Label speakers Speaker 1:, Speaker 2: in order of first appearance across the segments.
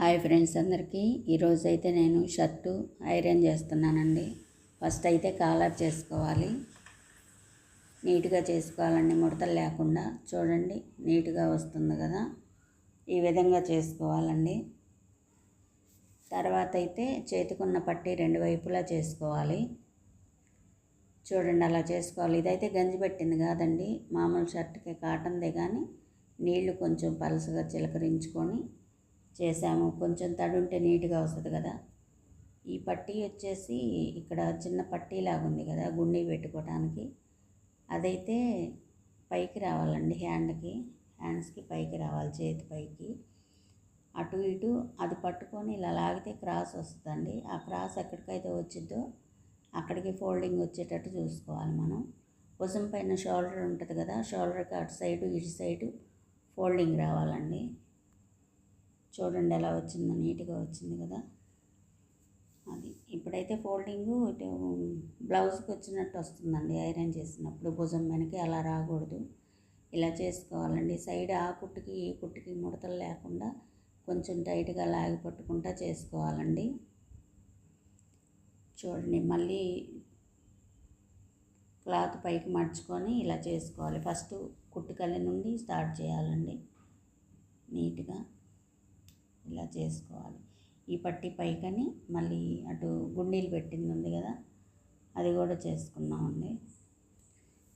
Speaker 1: Hi friends అందరికీ. ఈరోజు అయితే నేను షర్టు ఐరన్ చేస్తున్నానండి. ఫస్ట్ అయితే కాలర్ చేసుకోవాలి. నీట్గా చేసుకోవాలండి ముడతలు లేకుండా. చూడండి నీట్గా వస్తుంది కదా. ఈ విధంగా చేసుకోవాలండి. తర్వాత అయితే చేతికున్న పట్టి రెండు వైపులా చేసుకోవాలి. చూడండి అలా చేసుకోవాలి. ఇదైతే గంజి పెట్టింది కాదండి. మామూలు షర్ట్కి కాటన్దే కానీ నీళ్ళు కొంచెం పలుసుగా చిలకరించుకొని చేసాము కొంచెం తడి ఉంటే నీట్గా వస్తుంది కదా. ఈ పట్టీ వచ్చేసి ఇక్కడ చిన్న పట్టీ లాగా ఉంది కదా గుండి పెట్టుకోవడానికి అదైతే పైకి రావాలండి హ్యాండ్కి హ్యాండ్స్కి పైకి రావాలి చేతి పైకి. అటు ఇటు అది పట్టుకొని ఇలా లాగితే క్రాస్ వస్తుందండి. ఆ క్రాస్ ఎక్కడికైతే వచ్చిద్దో అక్కడికి ఫోల్డింగ్ వచ్చేటట్టు చూసుకోవాలి మనం. భుజం పైన షోల్డర్ ఉంటుంది కదా షోల్డర్కి అటు సైడు ఇటు సైడు ఫోల్డింగ్ రావాలండి. చూడండి ఎలా వచ్చిందో నీట్గా వచ్చింది కదా. అది ఇప్పుడైతే ఫోల్డింగ్ ఇటు బ్లౌజ్కి వచ్చినట్టు వస్తుందండి ఐరన్ చేసినప్పుడు. భుజం వెనక అలా రాకూడదు. ఇలా చేసుకోవాలండి. సైడ్ ఆ కుట్టుకి ఈ కుట్టుకి ముడతలు లేకుండా కొంచెం టైట్గా లాగి పట్టుకుంటా చేసుకోవాలండి. చూడండి మళ్ళీ క్లాత్ పైకి మడుచుకొని ఇలా చేసుకోవాలి. ఫస్ట్ కుట్టుకల్లి నుండి స్టార్ట్ చేయాలండి. నీట్గా. చేసుకోవాలి. ఈ పట్టి పైకని మళ్ళీ అటు గుండీలు పెట్టింది ఉంది కదా అది కూడా చేసుకున్నామండి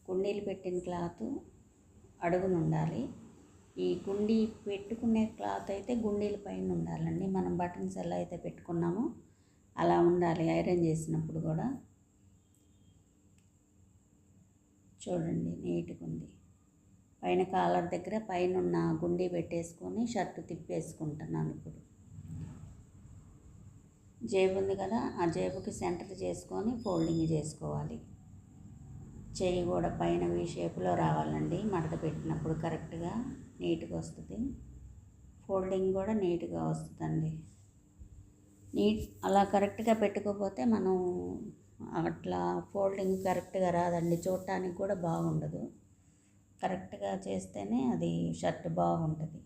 Speaker 1: గుండీలు పెట్టిన క్లాత్ అడుగును ఉండాలి. ఈ కుండీ పెట్టుకునే క్లాత్ అయితే గుండీల పైన ఉండాలండి. మనం బటన్స్ ఎలా అయితే పెట్టుకున్నామో అలా ఉండాలి ఐరన్ చేసినప్పుడు కూడా. చూడండి నీట్గా ఉంది. పైన కాలర్ దగ్గర పైన ఉన్న గుండీ పెట్టేసుకొని షర్ట్ తిప్పేసుకుంటున్నాను ఇప్పుడు. జేబు ఉంది కదా ఆ జేబుకి సెంటర్ చేసుకొని ఫోల్డింగ్ చేసుకోవాలి. చెయ్యి కూడా పైన వీ షేప్లో రావాలండి మడత పెట్టినప్పుడు కరెక్ట్గా నీట్గా వస్తుంది. ఫోల్డింగ్ కూడా నీట్గా వస్తుందండి. నీట్ అలా కరెక్ట్గా పెట్టుకోకపోతే మనం అట్లా ఫోల్డింగ్ కరెక్ట్గా రాదండి చూడటానికి కూడా బాగుండదు. కరెక్ట్గా చేస్తేనే అది షర్ట్ బాగుంటుంది.